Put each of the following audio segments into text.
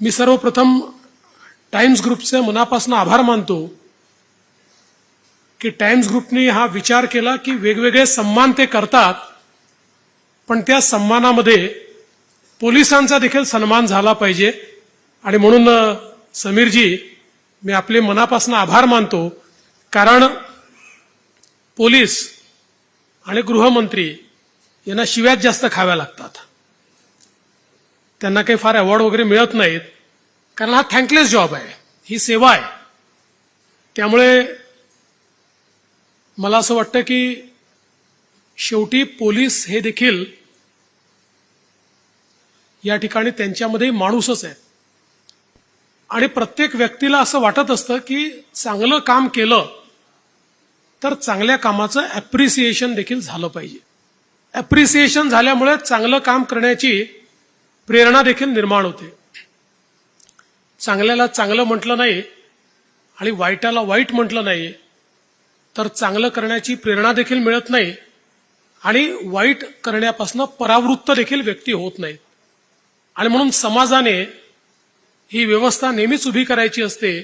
मी सर्वप्रथम टाइम्स ग्रुपचे मनापासून आभार मानतो की टाइम्स ग्रुपने हा विचार केला की वेगवेगळे सन्मान ते करतात पण त्या सन्मानामध्ये पोलिसांचा देखील सन्मान झाला पाहिजे. आणि म्हणून समीरजी मी आपले मनापासून आभार मानतो. कारण पोलीस आणि गृहमंत्री यांना शिव्यात जास्त खाव्या लागतात. त्यांना काही फार अवॉर्ड वगैरे मिळत नाहीत. कारण हा थँकलेस जॉब आहे. ही सेवा आहे. त्यामुळे मला असं वाटतं की शेवटी पोलीस हे देखील या ठिकाणी त्यांच्यामध्ये माणूसच आहे आणि प्रत्येक व्यक्तीला असं वाटत असतं की चांगलं काम केलं तर चांगल्या कामाचं ॲप्रिसिएशन देखील झालं पाहिजे. ॲप्रिसिएशन झाल्यामुळे चांगलं काम करण्याची प्रेरणा देखील निर्माण होते. चांगल्याला चांगलं म्हटलं नाही आणि वाईटाला वाईट म्हटलं नाही तर चांगलं करण्याची प्रेरणा देखील मिळत नाही आणि वाईट करण्यापासून परावृत्त देखील व्यक्ती होत नाहीत. आणि म्हणून समाजाने ही व्यवस्था नेहमीच उभी करायची असते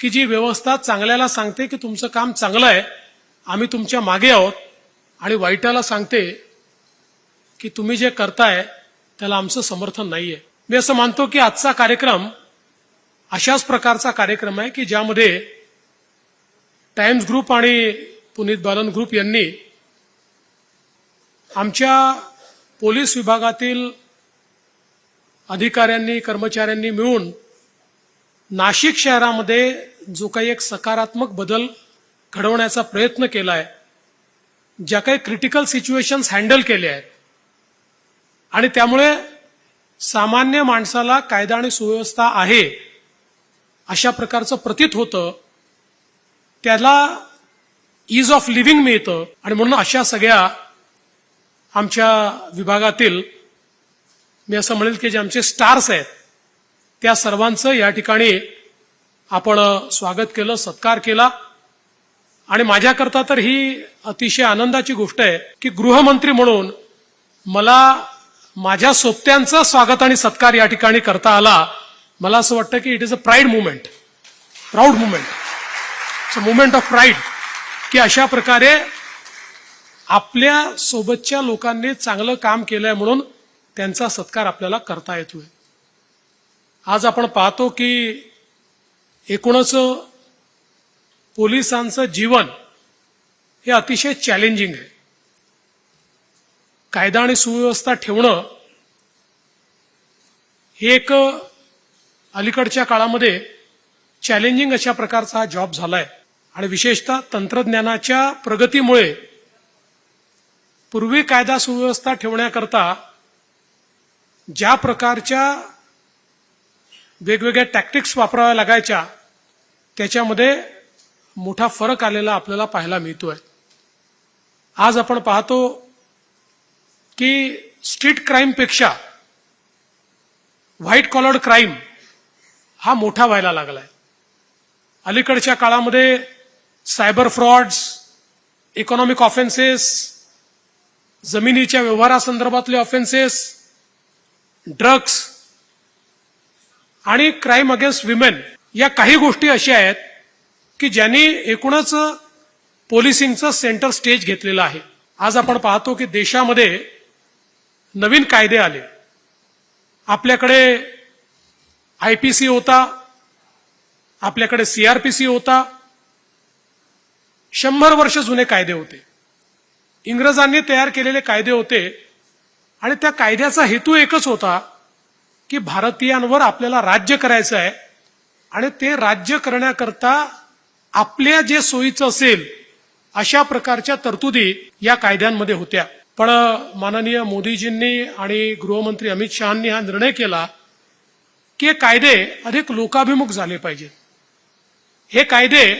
की जी व्यवस्था चांगल्याला सांगते की तुमचं काम चांगलं आहे आम्ही तुमच्या मागे आहोत आणि वाईटाला सांगते की तुम्ही जे करताय त्याला आमचं समर्थन नाहीये. मी असं मानतो की आजचा कार्यक्रम अशाच प्रकारचा कार्यक्रम आहे की ज्यामध्ये टाइम्स ग्रुप आणि पुनीत बालन ग्रुप यांनी आमच्या पोलीस विभागातील अधिकाऱ्यांनी कर्मचाऱ्यांनी मिळून नाशिक शहरामध्ये जो काही एक सकारात्मक बदल घडवण्याचा प्रयत्न केला आहे ज्या काही क्रिटिकल सिच्युएशन्स हँडल केले आहेत आणि त्यामुळे सामान्य माणसाला कायदा आणि सुव्यवस्था आहे अशा प्रकारचं प्रतीत होतं. त्याला इज ऑफ लिव्हिंग मिळतं. आणि म्हणून अशा सगळ्या आमच्या विभागातील मी असं म्हणेल की जे आमचे स्टार्स आहेत त्या सर्वांचं या ठिकाणी आपण स्वागत केलं सत्कार केला. आणि माझ्याकरता तर ही अतिशय आनंदाची गोष्ट आहे की गृहमंत्री म्हणून मला माझ्या सोबत्यांचं स्वागत आणि सत्कार या ठिकाणी करता आला मला असं वाटतं की it is a pride movement proud movement movement of pride की अशा प्रकारे आपल्या सोबतच्या लोकांनी चांगलं काम केलंय म्हणून त्यांचा सत्कार आपल्याला करता येतोय. आज आपण पाहतो की एकूणच पोलिसांचं जीवन हे अतिशय चॅलेंजिंग आहे. कायदा आणि सुव्यवस्था ठेवणं हे एक अलीकडच्या काळामध्ये चॅलेंजिंग अशा प्रकारचा हा जॉब झालाय. आणि विशेषतः तंत्रज्ञानाच्या प्रगतीमुळे पूर्वी कायदा सुव्यवस्था ठेवण्याकरता ज्या प्रकारच्या वेगवेगळ्या टॅक्टिक्स वापराव्या लागायच्या त्याच्यामध्ये मोठा फरक आलेला आपल्याला पाहायला मिळतोय. आज आपण पाहतो की स्ट्रीट क्राईमपेक्षा व्हाईट कॉलर्ड क्राईम हा मोठा व्हायला लागलाय. अलीकडच्या काळामध्ये सायबर फ्रॉड्स इकॉनॉमिक ऑफेन्सेस जमिनीच्या व्यवहारासंदर्भातले ऑफेन्सेस ड्रग्स आणि क्राईम अगेन्स्ट विमेन या काही गोष्टी अशा आहेत की ज्यांनी एकूणच पोलिसिंगचं सेंटर स्टेज घेतलेलं आहे. आज आपण पाहतो की देशामध्ये नवीन कायदे आले. आपल्याकडे आय पी सी होता आपल्याकडे सीआरपीसी होता. शंभर वर्ष जुने कायदे होते. इंग्रजांनी तयार केलेले कायदे होते आणि त्या कायद्याचा हेतू एकच होता की भारतीयांवर आपल्याला राज्य करायचं आहे आणि ते राज्य करण्याकरता आपल्या जे सोयीचं असेल अशा प्रकारच्या तरतुदी या कायद्यांमध्ये होत्या. पण माननीय मोदीजींनी आणि गृहमंत्री अमित शहानी हा निर्णय केला की हे कायदे अधिक लोकाभिमुख झाले पाहिजेत. हे कायदे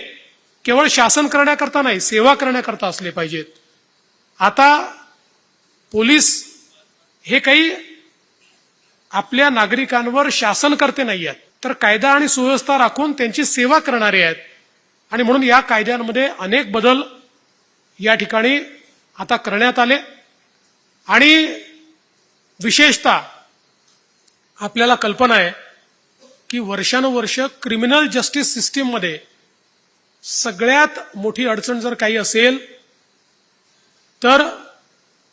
केवळ शासन करण्याकरता नाही सेवा करण्याकरता असले पाहिजेत. आता पोलीस हे काही आपल्या नागरिकांवर शासन करते नाही आहेत तर कायदा आणि सुव्यवस्था राखून त्यांची सेवा करणारे आहेत. आणि म्हणून या कायद्यांमध्ये अनेक बदल या ठिकाणी आता करण्यात आले. आणि विशेषतः आपल्याला कल्पना आहे की वर्षानुवर्ष क्रिमिनल जस्टिस सिस्टीममध्ये सगळ्यात मोठी अडचण जर काही असेल तर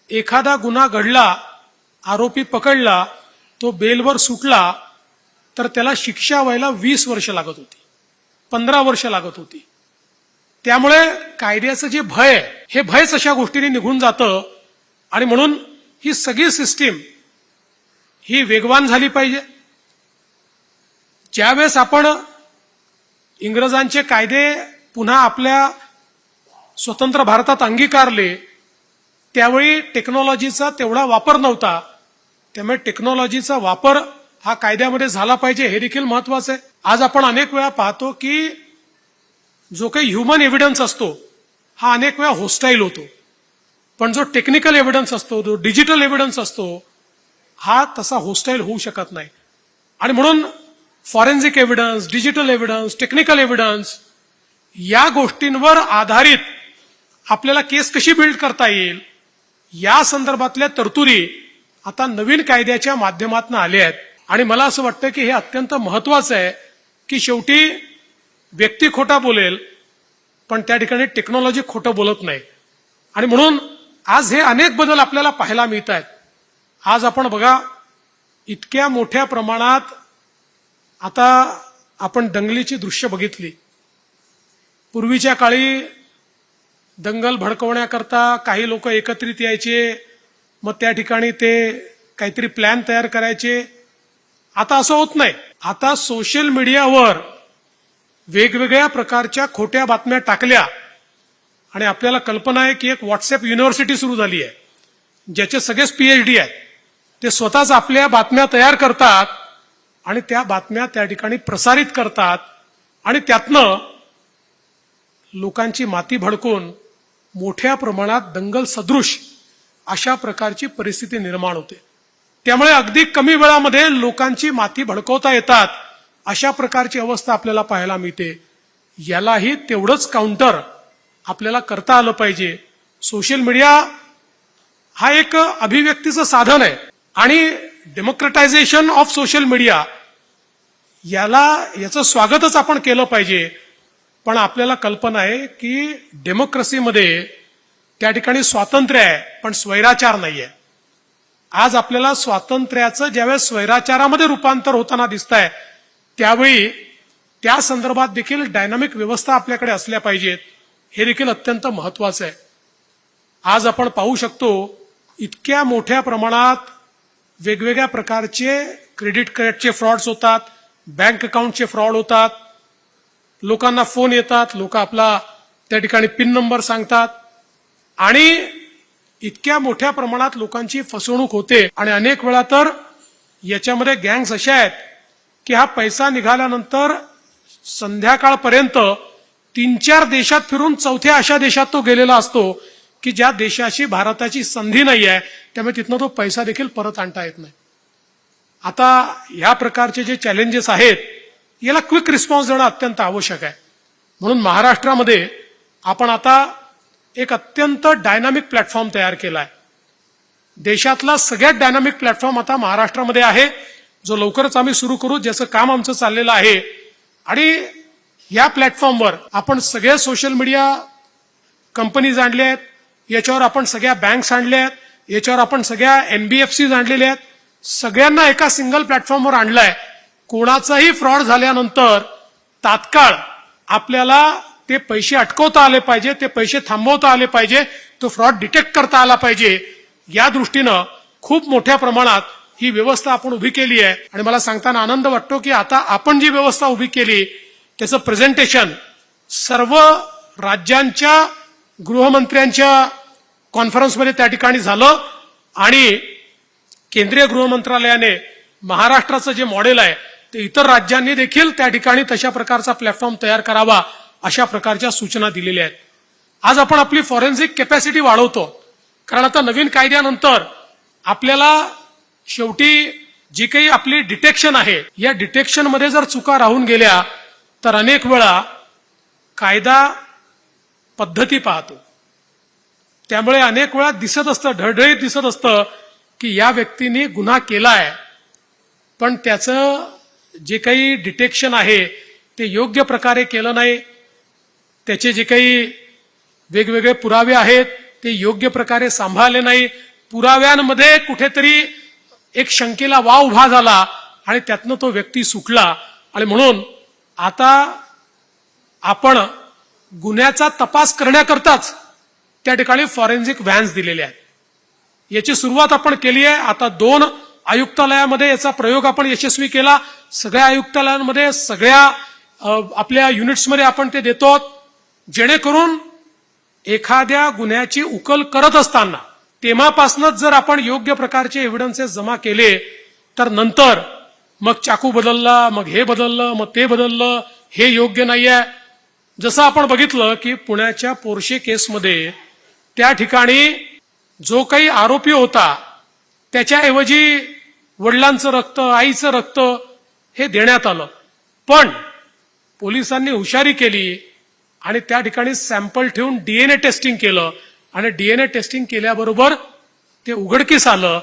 एखादा गुन्हा घडला आरोपी पकडला तो बेलवर सुटला तर त्याला शिक्षा व्हायला वीस वर्ष लागत होती पंधरा वर्ष लागत होती. त्यामुळे कायद्याचं जे भय आहे, हे भयच अशा गोष्टीने निघून जातं आणि म्हणून ही सगळी सिस्टीम ही वेगवान झाली पाहिजे. ज्यावेळेस आपण इंग्रजांचे कायदे पुन्हा आपल्या स्वतंत्र भारतात अंगीकारले त्यावेळी टेक्नॉलॉजीचा तेवढा वापर नव्हता. त्यामुळे टेक्नॉलॉजीचा वापर हा कायद्यामध्ये झाला पाहिजे हे देखील महत्वाचं आहे. आज आपण अनेक वेळा पाहतो की जो काही ह्युमन एव्हिडन्स असतो हा अनेक वेळा होस्टाईल होतो. पण जो टेक्निकल एव्हिडन्स असतो जो डिजिटल एव्हिडन्स असतो हा तसा होस्टाईल होऊ शकत नाही. आणि म्हणून forensic evidence digital evidence technical evidence या गोष्टींवर आधारित आपल्याला केस कशी बिल्ड करता येईल या संदर्भातल्या तरतुदी आता नवीन कायद्याच्या माध्यमातून आल्या आहेत. आणि मला असं वाटतं की हे अत्यंत महत्वाचं आहे की शेवटी व्यक्ती खोटा बोलेल पण त्या ठिकाणी टेक्नॉलॉजी खोटं बोलत नाही. आणि म्हणून आज हे अनेक बदल आपल्याला पाहायला मिळत आहेत आज आपण बघा इतक्या मोठ्या प्रमाणात आता आपण दंगलीची दृश्य बघितली. पूर्वीच्या काळी दंगल भडकवण्याकरता काही लोक एकत्रित यायचे मग त्या ठिकाणी ते काहीतरी प्लॅन तयार करायचे. आता असं होत नाही. आता सोशल मीडियावर वेगवेगळ्या प्रकारच्या खोट्या बातम्या टाकल्या. आणि आपल्याला कल्पना आहे की एक व्हॉट्सअप युनिव्हर्सिटी सुरू झाली आहे ज्याचे सगळेच पीएचडी आहेत. ते स्वतःच आपल्या बातम्या तयार करतात आणि त्या बातम्या त्या ठिकाणी प्रसारित करतात आणि त्यातनं लोकांची माती भडकून मोठ्या प्रमाणात दंगल सदृश अशा प्रकारची परिस्थिती निर्माण होते. त्यामुळे अगदी कमी वेळामध्ये लोकांची माती भडकवता येतात अशा प्रकारची अवस्था आपल्याला पाहायला मिळते. यालाही तेवढंच काउंटर आपल्याला करता आलं पाहिजे. सोशल मीडिया हा एक अभिव्यक्तीचं साधन आहे. आणि डेमोक्रेटायझेशन ऑफ सोशल मीडिया याला याचं स्वागतच आपण केलं पाहिजे. पण आपल्याला कल्पना आहे की डेमोक्रेसीमध्ये त्या ठिकाणी स्वातंत्र्य आहे पण स्वैराचार नाही आहे आज आपल्याला स्वातंत्र्याचं ज्यावेळेस स्वैराचारामध्ये रूपांतर होताना दिसत आहे त्यावेळी त्या संदर्भात देखील डायनामिक व्यवस्था आपल्याकडे असल्या पाहिजेत. हे देखील अत्यंत महत्वाचं आहे. आज आपण पाहू शकतो इतक्या मोठ्या प्रमाणात वेगवेगळ्या प्रकारचे क्रेडिट कार्डचे फ्रॉड्स होतात बँक अकाउंटचे फ्रॉड होतात लोकांना फोन येतात लोक आपला त्या ठिकाणी पिन नंबर सांगतात आणि इतक्या मोठ्या प्रमाणात लोकांची फसवणूक होते. आणि अनेक वेळा तर याच्यामध्ये गँग्स अशा आहेत की हा पैसा निघाल्यानंतर संध्याकाळपर्यंत तीन चार देशात फिरून चौथ्या अशा देशात तो गेलेला असतो की ज्या देशाशी भारताची संधी नाही आहे त्यामुळे तिथनं तो पैसा देखील परत आणता येत नाही. आता या प्रकारचे जे चॅलेंजेस आहेत याला क्विक रिस्पॉन्स देणं अत्यंत आवश्यक आहे. म्हणून महाराष्ट्रामध्ये आपण आता एक अत्यंत डायनामिक प्लॅटफॉर्म तयार केला आहे देशातला सगळ्यात डायनामिक प्लॅटफॉर्म आता महाराष्ट्रामध्ये आहे जो लवकरच आम्ही सुरू करू ज्याचं काम आमचं चाललेलं आहे. आणि या प्लॅटफॉर्मवर आपण सगळे सोशल मीडिया कंपनीज आणल्या आहेत. याच्यावर आपण सगळ्या बँक्स आणल्या आहेत. याच्यावर आपण सगळ्या एनबीएफसीज आणलेल्या आहेत. सगळ्यांना एका सिंगल प्लॅटफॉर्मवर आणलाय. कोणाचाही फ्रॉड झाल्यानंतर तात्काळ आपल्याला ते पैसे अटकवता आले पाहिजे ते पैसे थांबवता आले पाहिजे तो फ्रॉड डिटेक्ट करता आला पाहिजे. या दृष्टीनं खूप मोठ्या प्रमाणात ही व्यवस्था आपण उभी केली आहे. आणि मला सांगताना आनंद वाटतो की आता आपण जी व्यवस्था उभी केली त्याचं प्रेझेंटेशन सर्व राज्यांच्या गृहमंत्र्यांच्या कॉन्फरन्समध्ये त्या ठिकाणी झालं. आणि केंद्रीय गृहमंत्रालयाने महाराष्ट्राचं जे मॉडेल आहे ते इतर राज्यांनी देखील त्या ठिकाणी तशा प्रकारचा प्लॅटफॉर्म तयार करावा अशा प्रकारच्या सूचना दिलेल्या आहेत. आज आपण आपली फॉरेन्सिक कॅपॅसिटी वाढवतो. कारण आता नवीन कायद्यानंतर आपल्याला शेवटी जी काही आपली डिटेक्शन आहे या डिटेक्शनमध्ये जर चुका राहून गेल्या तर अनेक वेळा कायदा पद्धती पाहतो. त्यामुळे अनेक वेळा दिसत असतं ढळढळीत दिसत असतं की या व्यक्तीने गुन्हा केला आहे पण त्याचं जे काही डिटेक्शन आहे ते योग्य प्रकारे केलं नाही. त्याचे जे काही वेगवेगळे पुरावे आहेत ते योग्य प्रकारे सांभाळले नाही. पुराव्यांमध्ये कुठेतरी एक शंकेला वाव उभा झाला आणि त्यातनं तो व्यक्ती सुटला. आणि म्हणून आता आपण गुन्ह्याचा तपास करण्याकरताच त्या ठिकाणी फॉरेन्सिक व्हॅन्स दिलेले आहेत. याची सुरुवात आपण केली आहे. आता दोन आयुक्तालयामध्ये याचा प्रयोग आपण यशस्वी केला. सगळ्या आयुक्तालयांमध्ये सगळ्या आपल्या युनिट्समध्ये आपण ते देतो. जेणेकरून एखाद्या गुन्ह्याची उकल करत असताना तेव्हापासूनच जर आपण योग्य प्रकारचे एव्हिडन्सेस जमा केले तर नंतर मग चाकू बदलला मग हे बदललं मग ते बदललं हे योग्य नाही आहे जसं आपण बघितलं की पुण्याच्या पोर्शे केसमध्ये त्या ठिकाणी जो काही आरोपी होता त्याच्याऐवजी वडिलांचं रक्त आईचं रक्त हे देण्यात आलं. पण पोलिसांनी हुशारी केली आणि त्या ठिकाणी सॅम्पल ठेवून डीएनए टेस्टिंग केलं. आणि डीएनए टेस्टिंग केल्याबरोबर ते उघडकीस आलं.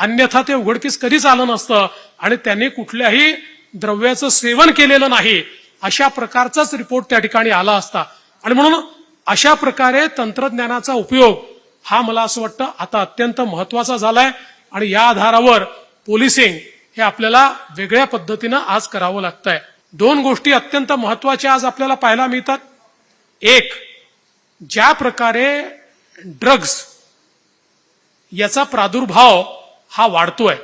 अन्यथा ते उघडकीस कधीच आलं नसतं आणि त्यांनी कुठल्याही द्रव्याचं सेवन केलेलं नाही. अशा प्रकारचाच रिपोर्ट त्या ठिकाणी आला असता. आणि म्हणून अशा प्रकारे तंत्रज्ञानाचा उपयोग हा मला असं वाटतं आता अत्यंत महत्त्वाचा झालाय आणि या आधारावर पोलिसिंग हे आपल्याला वेगळ्या पद्धतीनं आज करावं लागतंय. दोन गोष्टी अत्यंत महत्त्वाच्या आज आपल्याला पाहायला मिळतात. एक ज्या प्रकारे ड्रग्ज याचा प्रादुर्भाव हा वाढतोय.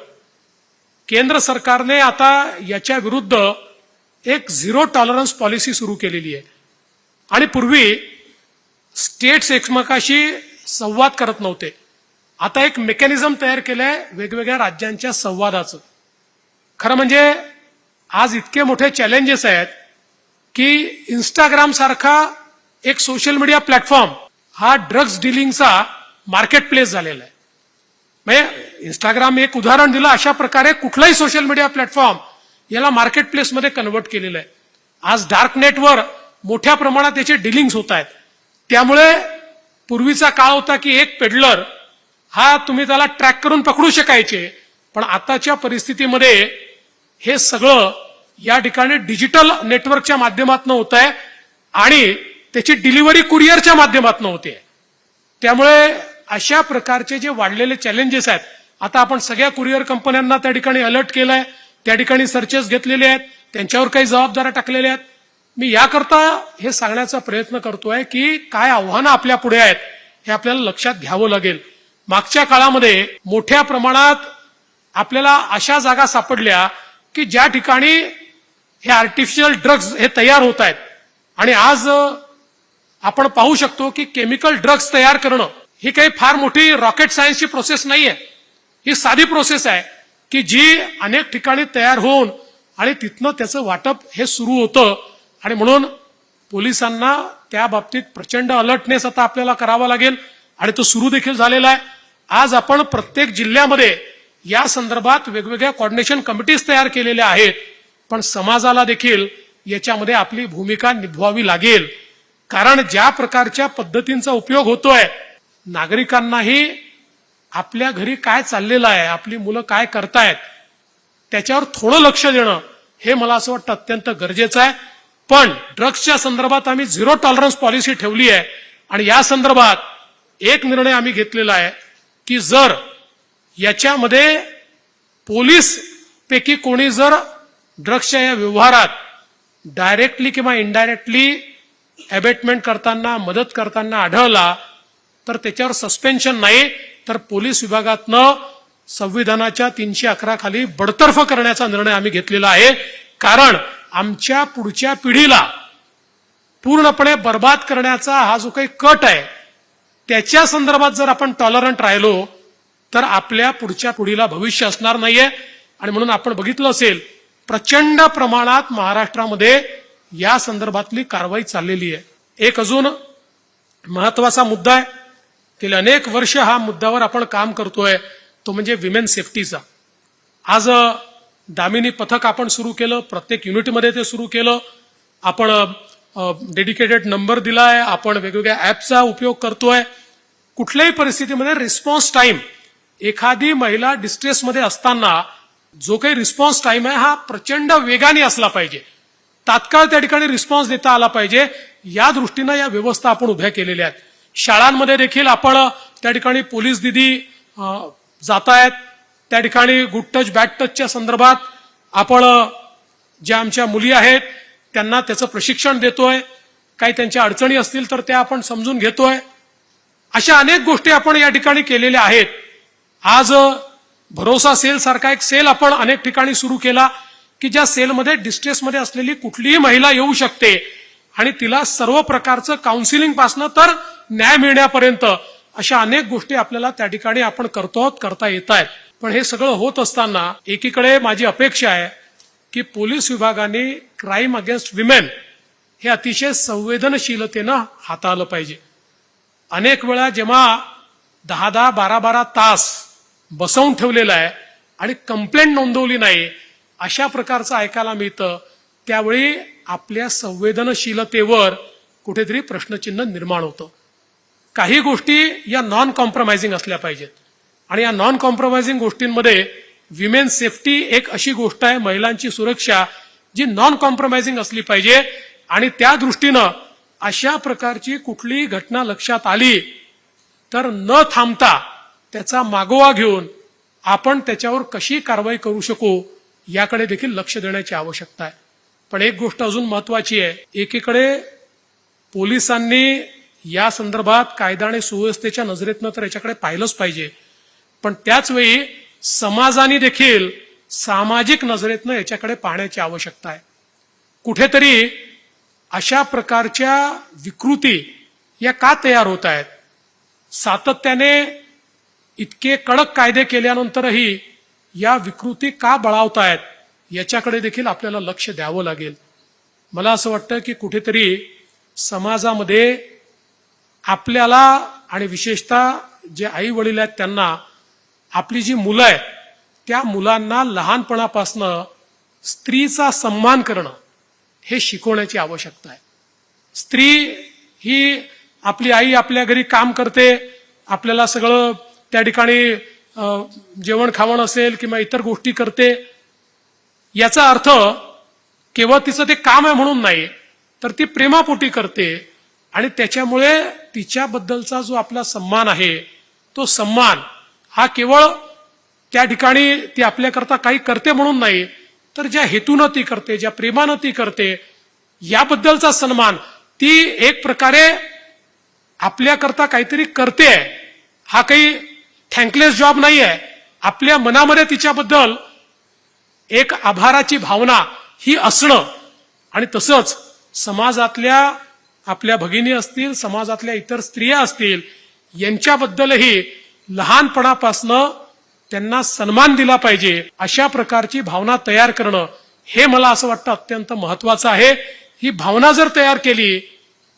केंद्र सरकारने आता याच्या विरुद्ध एक झिरो टॉलरन्स पॉलिसी सुरू केलेली आहे. आणि पूर्वी स्टेट्स एकमेकाशी संवाद करत नव्हते. आता एक मेकॅनिझम तयार केलंय वेगवेगळ्या राज्यांच्या संवादाचं. खरं म्हणजे आज इतके मोठे चॅलेंजेस आहेत की इंस्टाग्राम सारखा एक सोशल मीडिया प्लॅटफॉर्म हा ड्रग्ज डिलिंगचा मार्केट प्लेस झालेला आहे. म्हणजे इंस्टाग्राम एक उदाहरण दिलं अशा प्रकारे कुठलाही सोशल मीडिया प्लॅटफॉर्म याला मार्केट प्लेसमध्ये कन्वर्ट केलेलं आहे. आज डार्क नेटवर मोठ्या प्रमाणात याचे डिलिंग्स होत आहेत. त्यामुळे पूर्वीचा काळ होता की एक पेडलर हा तुम्ही त्याला ट्रॅक करून पकडू शकायचे पण आताच्या परिस्थितीमध्ये हे सगळं या ठिकाणी डिजिटल नेटवर्कच्या माध्यमातून होत आहे आणि त्याची डिलिव्हरी कुरिअरच्या माध्यमातून होते. त्यामुळे अशा प्रकारचे जे वाढलेले चॅलेंजेस आहेत आता आपण सगळ्या कुरिअर कंपन्यांना त्या ठिकाणी अलर्ट केलाय त्या ठिकाणी सर्चेस घेतलेले आहेत त्यांच्यावर काही जबाबदाऱ्या टाकलेल्या आहेत. मी याकरता हे सांगण्याचा प्रयत्न करतोय की काय आव्हानं आपल्या पुढे आहेत हे आपल्याला लक्षात घ्यावं लागेल. मागच्या काळामध्ये मोठ्या प्रमाणात आपल्याला अशा जागा सापडल्या की ज्या ठिकाणी हे आर्टिफिशियल ड्रग्ज हे तयार होत आहेत. आणि आज आपण पाहू शकतो की केमिकल ड्रग्ज तयार करणं ही काही फार मोठी रॉकेट सायन्सची प्रोसेस नाहीये. ही साधी प्रोसेस आहे की जी अनेक ठिकाणी तयार होऊन आणि तिथनं त्याचं वाटप हे सुरू होतं. आणि म्हणून पोलिसांना त्या बाबतीत प्रचंड अलर्टनेस आता आपल्याला करावा लागेल. आणि तो सुरू देखील झालेला आहे. आज आपण प्रत्येक जिल्ह्यामध्ये या संदर्भात वेगवेगळ्या कॉर्डिनेशन कमिटीज तयार केलेल्या आहेत. पण समाजाला देखील याच्यामध्ये आपली भूमिका निभवावी लागेल. कारण ज्या प्रकारच्या पद्धतींचा उपयोग होतोय नागरिकांनाही आपल्या घरी काय चाललेलं आहे आपली मुलं काय करतायत त्याच्यावर थोडं लक्ष देणं हे मला असं वाटतं अत्यंत गरजेचं आहे. पण ड्रग्सच्या संदर्भात आम्ही झिरो टॉलरन्स पॉलिसी ठेवली आहे आणि या संदर्भात एक निर्णय आम्ही घेतलेला आहे की जर याच्यामध्ये पोलीस पैकी कोणी जर ड्रग्सच्या या व्यवहारात डायरेक्टली किंवा इनडायरेक्टली ॲबेटमेंट करताना मदत करताना आढळला तर त्याच्यावर सस्पेन्शन नाही तर पोलीस विभागातनं संविधानाच्या तीनशे अकरा खाली बडतर्फ करण्याचा निर्णय आम्ही घेतलेला आहे. कारण आमच्या पुढच्या पिढीला पूर्णपणे बर्बाद करण्याचा हा जो काही कट आहे त्याच्या संदर्भात जर आपण टॉलरंट राहिलो तर आपल्या पुढच्या पिढीला भविष्य असणार नाहीये. आणि म्हणून आपण बघितलं असेल प्रचंड प्रमाणात महाराष्ट्रामध्ये या संदर्भातली कारवाई चाललेली आहे. एक अजून महत्त्वाचा मुद्दा आहे गेली अनेक वर्ष हा मुद्द्यावर आपण काम करतोय तो म्हणजे विमेन सेफ्टीचा आज दामिनी पथक आपण सुरू केलं प्रत्येक युनिटमध्ये ते सुरू केलं. आपण डेडिकेटेड नंबर दिलाय आपण वेगवेगळ्या ऍपचा उपयोग करतोय. कुठल्याही परिस्थितीमध्ये रिस्पॉन्स टाइम एखादी महिला डिस्ट्रेसमध्ये असताना जो काही रिस्पॉन्स टाइम आहे हा प्रचंड वेगाने असला पाहिजे. तात्काळ त्या ठिकाणी रिस्पॉन्स देता आला पाहिजे. या दृष्टीनं या व्यवस्था आपण उभ्या केलेल्या आहेत. शाळांमध्ये देखील आपण त्या ठिकाणी पोलीस दिदी जात आहेत त्या ठिकाणी गुड टच बॅड टचच्या संदर्भात आपण ज्या आमच्या मुली आहेत त्यांना त्याचं प्रशिक्षण देतोय. काही त्यांच्या अडचणी असतील तर त्या आपण समजून घेतोय. अशा अनेक गोष्टी आपण या ठिकाणी केलेल्या आहेत. आज भरोसा सेल सारखा एक सेल आपण अनेक ठिकाणी सुरू केला की ज्या सेलमध्ये डिस्ट्रेसमध्ये असलेली कुठलीही महिला येऊ शकते. आणि तिला सर्व प्रकारचं काउन्सिलिंग पासनं तर न्याय मिळण्यापर्यंत अशा अनेक गोष्टी आपल्याला त्या ठिकाणी आपण करतो आहोत करता येत आहेत. पण हे सगळं होत असताना एकीकडे माझी अपेक्षा आहे की पोलीस विभागाने क्राईम अगेन्स्ट विमेन हे अतिशय संवेदनशीलतेनं हाताळलं पाहिजे. अनेक वेळा जेव्हा दहा दहा बारा बारा तास बसवून ठेवलेला आहे आणि कंप्लेंट नोंदवली नाही अशा प्रकारचं ऐकायला मिळतं. त्यावेळी आपल्या संवेदनशीलतेवर कुठेतरी प्रश्नचिन्ह निर्माण होतं. काही गोष्टी या नॉन कॉम्प्रोमाइजिंग असल्या पाहिजेत. आणि या नॉन कॉम्प्रोमाइजिंग गोष्टींमध्ये विमेन सेफ्टी एक अशी गोष्ट आहे महिलांची सुरक्षा जी नॉन कॉम्प्रोमाइजिंग असली पाहिजे. आणि त्या दृष्टीनं अशा प्रकारची कुठलीही घटना लक्षात आली तर न थांबता त्याचा मागोवा घेऊन आपण त्याच्यावर कशी कारवाई करू शकू याकडे देखील लक्ष देण्याची आवश्यकता आहे. पण एक गोष्ट अजून महत्वाची आहे. एकीकडे पोलिसांनी या संदर्भात कायदा आणि सुव्यवस्थेच्या नजरेतनं तर याच्याकडे पाहिलंच पाहिजे. पण त्याचवेळी समाजाने देखील सामाजिक नजरेतनं याच्याकडे पाहण्याची आवश्यकता आहे. कुठेतरी अशा प्रकारच्या विकृती या का तयार होत आहेत? सातत्याने इतके कडक कायदे केल्यानंतरही या विकृती का बळावत आहेत याच्याकडे देखील आपल्याला लक्ष द्यावं लागेल. मला असं वाटतं की कुठेतरी समाजामध्ये आपल्याला आणि विशेषतः जे आई वडील आहेत त्यांना आपली जी मुलं आहेत त्या मुलांना लहानपणापासनं स्त्रीचा सन्मान करणं हे शिकवण्याची आवश्यकता आहे. स्त्री ही आपली आई आपल्या घरी काम करते आपल्याला सगळं त्या ठिकाणी जेवण खावण असेल किंवा इतर गोष्टी करते याचा अर्थ केवळ तिचं ते काम आहे म्हणून नाही तर ती प्रेमापोटी करते आणि त्याच्यामुळे तिच्याबद्दलचा जो आपला सन्मान आहे तो सन्मान हा केवळ त्या ठिकाणी ती आपल्याकरता काही करते म्हणून नाही तर ज्या हेतूनं ती करते ज्या प्रेमानं ती करते याबद्दलचा सन्मान ती एक प्रकारे आपल्याकरता काहीतरी करते. हा काही थँकलेस जॉब नाही आहे आपल्या मनामध्ये तिच्याबद्दल एक आभाराची भावना ही असणं आणि तसंच समाजातल्या आपल्या भगिनी असतील समाजातल्या इतर स्त्रिया असतील यांच्याबद्दलही लहानपणापासनं त्यांना सन्मान दिला पाहिजे अशा प्रकारची भावना तयार करणं हे मला असं वाटतं अत्यंत महत्वाचं आहे. ही भावना जर तयार केली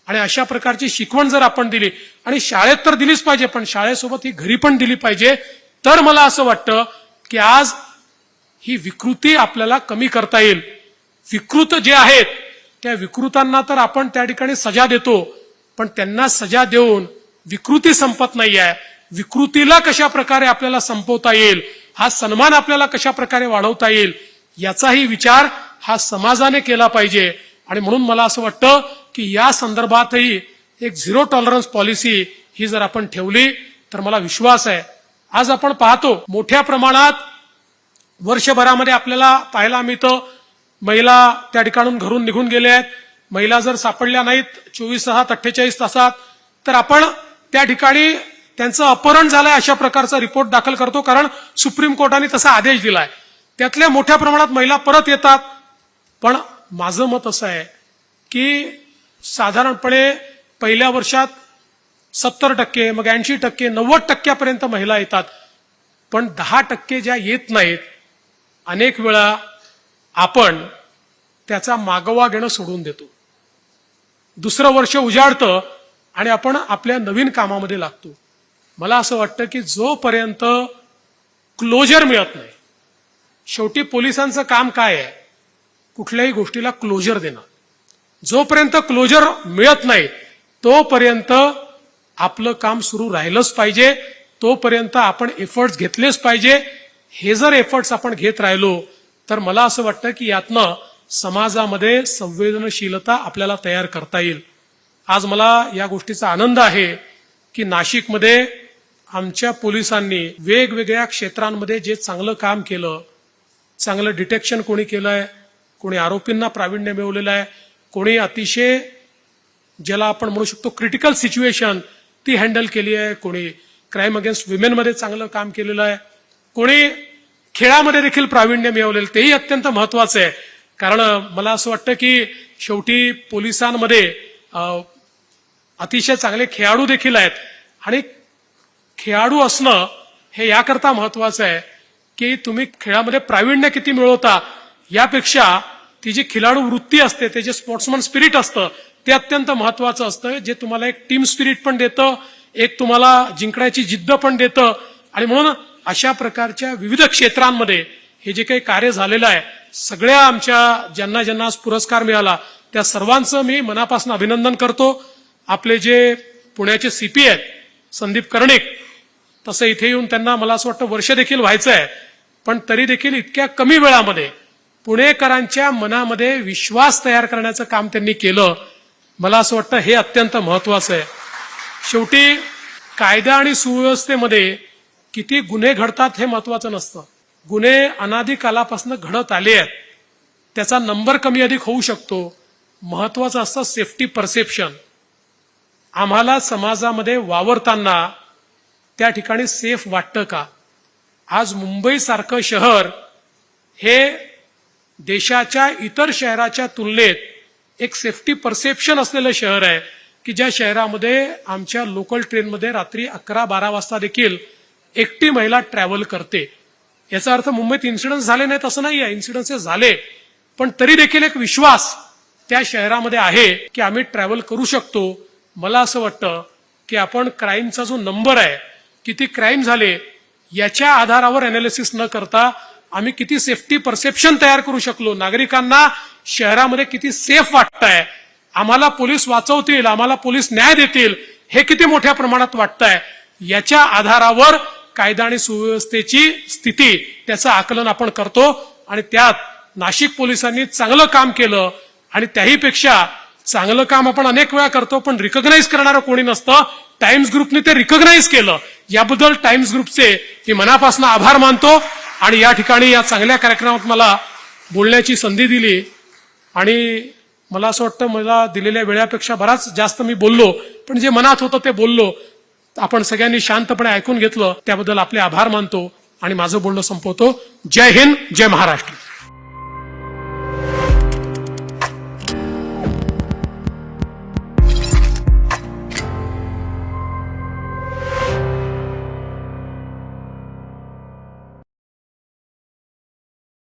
आणि अशा प्रकारची शिकवण जर आपण दिली आणि शाळेत तर दिलीच पाहिजे पण शाळेसोबत ही घरी पण दिली पाहिजे तर मला असं वाटतं की आज ही विकृती आपल्याला कमी करता येईल. विकृत जे आहेत त्या विकृतांना तर आपण त्या ठिकाणी सजा देतो पण त्यांना सजा देऊन विकृती संपत नाही आहे विकृतीला कशा प्रकारे आपल्याला संपवता येईल हा सन्मान आपल्याला कशा प्रकारे वाढवता येईल याचाही विचार हा समाजाने केला पाहिजे. आणि म्हणून मला असं वाटतं की या संदर्भातही एक झिरो टॉलरन्स पॉलिसी ही जर आपण ठेवली तर मला विश्वास आहे. आज आपण पाहतो मोठ्या प्रमाणात वर्षभरामध्ये आपल्याला पाहायला मिळतं. महिला त्या ठिकाणून घरून निघून गेल्या आहेत. महिला जर सापडल्या नाहीत चोवीस तासात अठ्ठेचाळीस तासात तर आपण त्या ठिकाणी त्यांचं अपहरण झालंय अशा प्रकारचा रिपोर्ट दाखल करतो कारण सुप्रीम कोर्टाने तसा आदेश दिलाय. त्यातल्या मोठ्या प्रमाणात महिला परत येतात. पण माझं मत असं आहे की साधारणपणे पहिल्या वर्षात सत्तर टक्के मग ऐंशी टक्के नव्वद टक्क्यापर्यंत महिला येतात. पण दहा टक्के ज्या येत नाहीत अनेक वेळा आपण त्याचा मागोवा घेणं सोडून देतो. दुसरं वर्ष उजाडतं आणि आपण आपल्या नवीन कामामध्ये लागतो. मला असं वाटतं की जोपर्यंत क्लोजर मिळत नाही शेवटी पोलिसांचं काम काय आहे? कुठल्याही गोष्टीला क्लोजर देणं. जोपर्यंत क्लोजर मिळत नाही तोपर्यंत आपलं काम सुरू राहिलंच पाहिजे तोपर्यंत आपण एफर्ट्स घेतलेच पाहिजे हे जर एफर्ट्स आपण घेत राहिलो तर मला असं वाटतं की यातनं समाजामध्ये संवेदनशीलता आपल्याला तयार करता येईल. आज मला या गोष्टीचा आनंद आहे की नाशिकमध्ये आमच्या पोलिसांनी वेगवेगळ्या क्षेत्रांमध्ये जे चांगलं काम केलं चांगलं डिटेक्शन कोणी केलंय कोणी आरोपींना प्रावीण्य मिळवलेलं आहे कोणी अतिशय ज्याला आपण म्हणू शकतो क्रिटिकल सिच्युएशन ती हँडल केली आहे कोणी क्राईम अगेन्स्ट विमेनमध्ये चांगलं काम केलेलं आहे कोणी खेळामध्ये देखील प्रावीण्य मिळवलेलं तेही अत्यंत महत्वाचं आहे. कारण मला असं वाटतं की शेवटी पोलिसांमध्ये अतिशय चांगले खेळाडू देखील आहेत. आणि खेळाडू असणं हे याकरता महत्वाचं आहे की तुम्ही खेळामध्ये प्रावीण्य किती मिळवता यापेक्षा ती जी खिलाडू वृत्ती असते ते जे स्पोर्ट्समन स्पिरिट असतं ते अत्यंत महत्वाचं असतं. जे तुम्हाला एक टीम स्पिरिट पण देतं एक तुम्हाला जिंकण्याची जिद्द पण देतं. आणि म्हणून अशा प्रकारच्या विविध क्षेत्रांमध्ये हे जे काही कार्य झालेलं आहे सगळ्या आमच्या ज्यांना ज्यांना आज पुरस्कार मिळाला त्या सर्वांचं मी मनापासून अभिनंदन करतो. आपले जे पुण्याचे सीपी आहेत संदीप कर्णिक तसं इथे येऊन त्यांना मला असं वाटतं वर्ष देखील व्हायचं आहे पण तरी देखील इतक्या कमी वेळामध्ये पुणेकरांच्या मनामध्ये विश्वास तयार करण्याचं काम त्यांनी केलं. मला असं वाटतं हे अत्यंत महत्वाचं आहे. शेवटी कायदा आणि सुव्यवस्थेमध्ये किती गुन्हे घडतात हे महत्वाचं नसतं. गुन्हे अनादी कालापासून घडत आले आहेत. त्याचा नंबर कमी अधिक होऊ शकतो. महत्वाचं असतं सेफ्टी परसेप्शन आम्हाला समाजामध्ये वावरताना त्या ठिकाणी सेफ वाटतं का? आज मुंबईसारखं शहर हे देशाच्या इतर शहराच्या तुलनेत एक सेफ्टी परसेप्शन असलेलं शहर आहे की ज्या शहरामध्ये आमच्या लोकल ट्रेनमध्ये रात्री अकरा बारा वाजता देखील एकटी महिला ट्रॅव्हल करते. याचा अर्थ मुंबईत इन्सिडन्स झाले नाहीत असं नाही आहे. इन्सिडन्सेस झाले. पण तरी देखील एक विश्वास त्या शहरामध्ये आहे की आम्ही ट्रॅव्हल करू शकतो. मला असं वाटतं की आपण क्राईमचा जो नंबर आहे किती क्राईम झाले याच्या आधारावर अनालिसिस न करता आम्ही किती सेफ्टी परसेप्शन तयार करू शकलो. नागरिकांना शहरामध्ये किती सेफ वाटतंय. आम्हाला पोलीस वाचवतील आम्हाला पोलीस न्याय देतील हे किती मोठ्या प्रमाणात वाटतंय. याच्या आधारावर कायदा आणि सुव्यवस्थेची स्थिती त्याचं आकलन आपण करतो आणि त्यात नाशिक पोलिसांनी चांगलं काम केलं आणि त्याहीपेक्षा चांगलं काम आपण अनेक वेळा करतो पण रिकग्नाइज करणारं कोणी नसतं. टाइम्स ग्रुपने ते रिकग्नाइज केलं. याबद्दल टाइम्स ग्रुपचे मी मनापासून आभार मानतो आणि या ठिकाणी या चांगल्या कार्यक्रमात मला बोलण्याची संधी दिली आणि मला असं वाटतं मला दिलेल्या वेळापेक्षा बराच जास्त मी बोललो पण जे मनात होतं ते बोललो. आपण सगळ्यांनी शांतपणे ऐकून घेतलं त्याबद्दल आपले आभार मानतो आणि माझं बोलणं संपवतो. जय हिंद जय महाराष्ट्र.